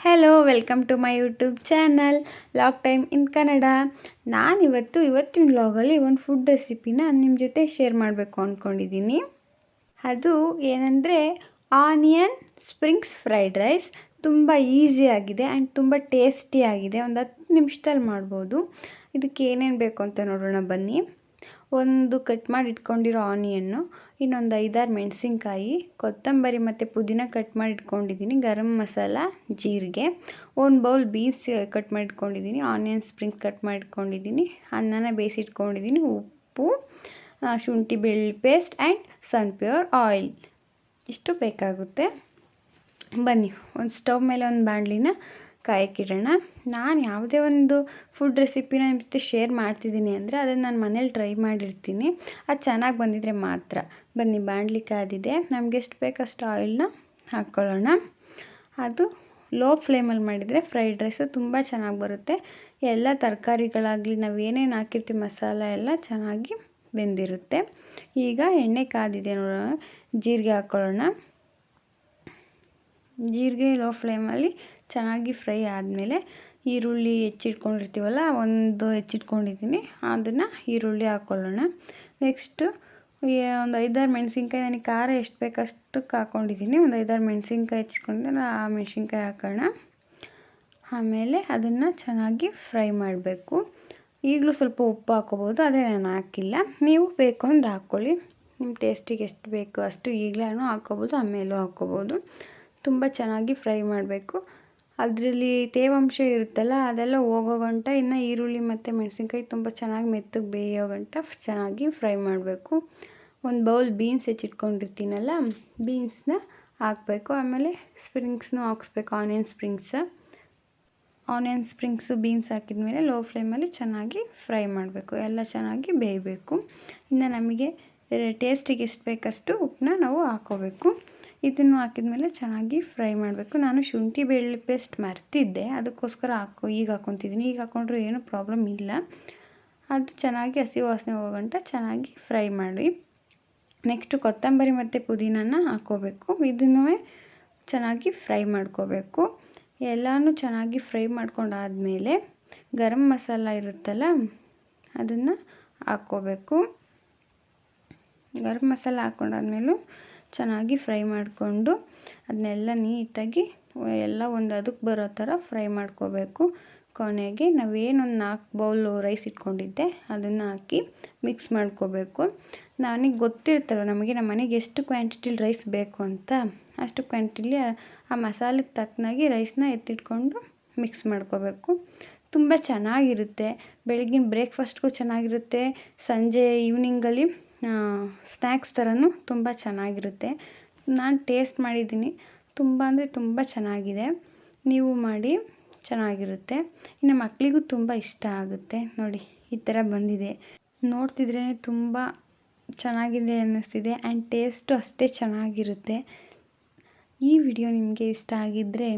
Hello welcome to my YouTube channel lock time in Kannada ನಾನಿವತ್ತು ಇವತ್ತಿನ ವ್ಲಾಗಲ್ಲಿ ಒಂದು ಫುಡ್ ರೆಸಿಪಿನ ನಿಮ್ಮ ಜೊತೆ ಶೇರ್ ಮಾಡಬೇಕು ಅಂದ್ಕೊಂಡಿದ್ದೀನಿ ಅದು ಏನಂದರೆ ಆನಿಯನ್ ಸ್ಪ್ರಿಂಗ್ಸ್ ಫ್ರೈಡ್ ರೈಸ್ ತುಂಬ ಈಸಿಯಾಗಿದೆ ಆ್ಯಂಡ್ ತುಂಬ ಟೇಸ್ಟಿಯಾಗಿದೆ ಒಂದು ಹತ್ತು ನಿಮಿಷದಲ್ಲಿ ಮಾಡ್ಬೋದು. ಇದಕ್ಕೆ ಏನೇನು ಬೇಕು ಅಂತ ನೋಡೋಣ ಬನ್ನಿ. ಒಂದು ಕಟ್ ಮಾಡಿ ಇಟ್ಕೊಂಡಿರೋ ಆನಿಯನ್ನು ಇನ್ನೊಂದು ಐದಾರು ಮೆಣಸಿನ್ಕಾಯಿ, ಕೊತ್ತಂಬರಿ ಮತ್ತು ಪುದೀನ ಕಟ್ ಮಾಡಿ ಇಟ್ಕೊಂಡಿದ್ದೀನಿ ಗರಂ ಮಸಾಲ, ಜೀರಿಗೆ. ಒಂದು ಬೌಲ್ ಬೀನ್ಸ್ ಕಟ್ ಮಾಡಿ ಇಟ್ಕೊಂಡಿದ್ದೀನಿ ಆನಿಯನ್ ಸ್ಪ್ರಿಂಗ್ ಕಟ್ ಮಾಡಿ ಇಟ್ಕೊಂಡಿದ್ದೀನಿ ಅನ್ನನ ಬೇಯಿಸಿಟ್ಕೊಂಡಿದ್ದೀನಿ ಉಪ್ಪು ಶುಂಠಿ ಬೆಳ್ಳುಳ್ಳಿ ಪೇಸ್ಟ್ ಆ್ಯಂಡ್ ಸನ್ಪ್ಯೂರ್ ಆಯಿಲ್ ಇಷ್ಟು ಬೇಕಾಗುತ್ತೆ. ಬನ್ನಿ, ಒಂದು ಸ್ಟವ್ ಮೇಲೆ ಒಂದು ಬಾಣಲಿನ ಕಾಯಕ್ಕಿಡೋಣ ನಾನು ಯಾವುದೇ ಒಂದು ಫುಡ್ ರೆಸಿಪಿನ ನಿಮ್ಮ ಜೊತೆ ಶೇರ್ ಮಾಡ್ತಿದ್ದೀನಿ ಅಂದರೆ ಅದನ್ನು ನಾನು ಮನೇಲಿ ಟ್ರೈ ಮಾಡಿರ್ತೀನಿ. ಅದು ಚೆನ್ನಾಗಿ ಬಂದಿದ್ರೆ ಮಾತ್ರ. ಬನ್ನಿ ಬಾಣಲಿ ಕಾದಿದೆ ನಮ್ಗೆ ಎಷ್ಟು ಬೇಕಷ್ಟು ಆಯಿಲ್ನ ಹಾಕ್ಕೊಳ್ಳೋಣ ಅದು ಲೋ ಫ್ಲೇಮಲ್ಲಿ ಮಾಡಿದರೆ ಫ್ರೈಡ್ ರೈಸು ತುಂಬ ಚೆನ್ನಾಗಿ ಬರುತ್ತೆ. ಎಲ್ಲ ತರಕಾರಿಗಳಾಗಲಿ ನಾವು ಏನೇನು ಹಾಕಿರ್ತೀವಿ ಮಸಾಲ ಎಲ್ಲ ಚೆನ್ನಾಗಿ ಬೆಂದಿರುತ್ತೆ. ಈಗ ಎಣ್ಣೆ ಕಾದಿದೆ ನೋಡೋಣ. ಜೀರಿಗೆ ಹಾಕ್ಕೊಳ್ಳೋಣ ಜೀರಿಗೆ ಲೋ ಫ್ಲೇಮಲ್ಲಿ ಚೆನ್ನಾಗಿ ಫ್ರೈ ಆದಮೇಲೆ ಈರುಳ್ಳಿ ಹೆಚ್ಚಿಟ್ಕೊಂಡಿರ್ತೀವಲ್ಲ, ಒಂದು ಹೆಚ್ಚಿಟ್ಕೊಂಡಿದ್ದೀನಿ. ಅದನ್ನು ಈರುಳ್ಳಿ ಹಾಕ್ಕೊಳ್ಳೋಣ ನೆಕ್ಸ್ಟು ಒಂದು ಐದಾರು ಮೆಣಸಿನ್ಕಾಯಿ ನನಗೆ ಖಾರ ಎಷ್ಟು ಬೇಕು ಅಷ್ಟಕ್ಕೆ ಹಾಕ್ಕೊಂಡಿದ್ದೀನಿ ಒಂದು ಐದಾರು ಮೆಣಸಿನ್ಕಾಯಿ ಹೆಚ್ಚಿಕೊಂಡು ಆ ಮೆಣಸಿನ್ಕಾಯಿ ಹಾಕೋಣ. ಆಮೇಲೆ ಅದನ್ನು ಚೆನ್ನಾಗಿ ಫ್ರೈ ಮಾಡಬೇಕು. ಈಗಲೂ ಸ್ವಲ್ಪ ಉಪ್ಪು ಹಾಕ್ಕೋಬೋದು ಅದೇ ನಾನು ಹಾಕಿಲ್ಲ. ನೀವು ಬೇಕು ಅಂದರೆ ಹಾಕ್ಕೊಳ್ಳಿ. ನಿಮ್ಮ ಟೇಸ್ಟಿಗೆ ಎಷ್ಟು ಬೇಕು ಅಷ್ಟು ಈಗಲೇ ಹಾಕ್ಕೋಬೋದು, ಆಮೇಲೂ ಹಾಕ್ಕೋಬೋದು. ತುಂಬ ಚೆನ್ನಾಗಿ ಫ್ರೈ ಮಾಡಬೇಕು. ಅದರಲ್ಲಿ ತೇವಾಂಶ ಇರುತ್ತಲ್ಲ, ಅದೆಲ್ಲ ಹೋಗೋ ಗಂಟ ಇನ್ನು ಈರುಳ್ಳಿ ಮತ್ತು ಮೆಣಸಿನ್ಕಾಯಿ ತುಂಬ ಚೆನ್ನಾಗಿ ಮೆತ್ತಗೆ ಬೇಯೋ ಗಂಟ ಚೆನ್ನಾಗಿ ಫ್ರೈ ಮಾಡಬೇಕು. ಒಂದು ಬೌಲ್ ಬೀನ್ಸ್ ಹೆಚ್ಚಿಟ್ಕೊಂಡಿರ್ತೀನಲ್ಲ, ಬೀನ್ಸ್ನ ಹಾಕಬೇಕು. ಆಮೇಲೆ ಸ್ಪ್ರಿಂಗ್ಸ್ನೂ ಹಾಕ್ಸ್ಬೇಕು, onion springs. Onion springs beans ಹಾಕಿದ್ಮೇಲೆ ಲೋ ಫ್ಲೇಮಲ್ಲಿ ಚೆನ್ನಾಗಿ ಫ್ರೈ ಮಾಡಬೇಕು. ಎಲ್ಲ ಚೆನ್ನಾಗಿ ಬೇಯಬೇಕು. ಇನ್ನು ನಮಗೆ ಟೇಸ್ಟಿಗೆ ಎಷ್ಟು ಬೇಕಷ್ಟು ಉಪ್ಪನ್ನ ನಾವು ಹಾಕ್ಕೋಬೇಕು ಇದನ್ನು ಹಾಕಿದ್ಮೇಲೆ ಚೆನ್ನಾಗಿ ಫ್ರೈ ಮಾಡಬೇಕು. ನಾನು ಶುಂಠಿ ಬೆಳ್ಳುಳ್ಳಿ ಪೇಸ್ಟ್ ಮರ್ತಿದ್ದೆ. ಅದಕ್ಕೋಸ್ಕರ ಹಾಕೋ, ಈಗ ಹಾಕ್ಕೊತಿದ್ದೀನಿ ಈಗ ಹಾಕ್ಕೊಂಡ್ರೂ ಏನೂ ಪ್ರಾಬ್ಲಮ್ ಇಲ್ಲ. ಅದು ಚೆನ್ನಾಗಿ ಹಸಿ ವಾಸನೆ ಹೋಗೋಗಂಟ ಚೆನ್ನಾಗಿ ಫ್ರೈ ಮಾಡಿ. ನೆಕ್ಸ್ಟು ಕೊತ್ತಂಬರಿ ಮತ್ತು ಪುದೀನನ ಹಾಕ್ಕೋಬೇಕು ಇದನ್ನೂ ಚೆನ್ನಾಗಿ ಫ್ರೈ ಮಾಡ್ಕೋಬೇಕು. ಎಲ್ಲನೂ ಚೆನ್ನಾಗಿ ಫ್ರೈ ಮಾಡ್ಕೊಂಡಾದಮೇಲೆ ಗರಂ ಮಸಾಲ ಇರುತ್ತಲ್ಲ, ಅದನ್ನು ಹಾಕ್ಕೋಬೇಕು ಗರಂ ಮಸಾಲ ಹಾಕ್ಕೊಂಡಾದ್ಮೇಲೂ ಚೆನ್ನಾಗಿ ಫ್ರೈ ಮಾಡಿಕೊಂಡು ಅದನ್ನೆಲ್ಲ ನೀಟಾಗಿ ಎಲ್ಲ ಒಂದು ಅದಕ್ಕೆ ಬರೋ ಥರ ಫ್ರೈ ಮಾಡ್ಕೋಬೇಕು. ಕೊನೆಗೆ ನಾವೇನೊಂದು ನಾಲ್ಕು ಬೌಲು ರೈಸ್ ಇಟ್ಕೊಂಡಿದ್ದೆ, ಅದನ್ನು ಹಾಕಿ ಮಿಕ್ಸ್ ಮಾಡ್ಕೋಬೇಕು. ನನಗೆ ಗೊತ್ತಿರ್ತಲ್ಲ ನಮಗೆ ನಮ್ಮ ಮನೆಗೆ ಎಷ್ಟು ಕ್ವಾಂಟಿಟಿಲಿ ರೈಸ್ ಬೇಕು ಅಂತ. ಅಷ್ಟು ಕ್ವಾಂಟಿಟಿಲಿ ಆ ಮಸಾಲೆಗೆ ತಕ್ಕನಾಗಿ ರೈಸ್ನ ಎತ್ತಿಟ್ಕೊಂಡು ಮಿಕ್ಸ್ ಮಾಡ್ಕೋಬೇಕು. ತುಂಬ ಚೆನ್ನಾಗಿರುತ್ತೆ. ಬೆಳಗಿನ ಬ್ರೇಕ್ಫಾಸ್ಟ್ಗೂ ಚೆನ್ನಾಗಿರುತ್ತೆ. ಸಂಜೆ ಈವ್ನಿಂಗಲ್ಲಿ ಸ್ನ್ಯಾಕ್ಸ್ ಥರನೂ ತುಂಬ ಚೆನ್ನಾಗಿರುತ್ತೆ. ನಾನು ಟೇಸ್ಟ್ ಮಾಡಿದ್ದೀನಿ. ತುಂಬ ಅಂದರೆ ತುಂಬ ಚೆನ್ನಾಗಿದೆ. ನೀವು ಮಾಡಿ ಚೆನ್ನಾಗಿರುತ್ತೆ. ಇನ್ನು ಮಕ್ಕಳಿಗೂ ತುಂಬ ಇಷ್ಟ ಆಗುತ್ತೆ. ನೋಡಿ, ಈ ಥರ ಬಂದಿದೆ. ನೋಡ್ತಿದ್ರೇ ತುಂಬ ಚೆನ್ನಾಗಿದೆ ಅನ್ನಿಸ್ತಿದೆ ಆ್ಯಂಡ್ ಟೇಸ್ಟು ಅಷ್ಟೇ ಚೆನ್ನಾಗಿರುತ್ತೆ. ಈ ವಿಡಿಯೋ ನಿಮಗೆ ಇಷ್ಟ ಆಗಿದ್ದರೆ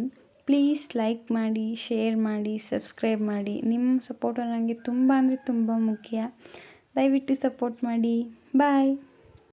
ಪ್ಲೀಸ್ ಲೈಕ್ ಮಾಡಿ ಶೇರ್ ಮಾಡಿ ಸಬ್ಸ್ಕ್ರೈಬ್ ಮಾಡಿ. ನಿಮ್ಮ ಸಪೋರ್ಟು ನನಗೆ ತುಂಬ ಅಂದರೆ ತುಂಬ ಮುಖ್ಯ. ದಯವಿಟ್ಟು ಸಪೋರ್ಟ್ ಮಾಡಿ. ಬಾಯ್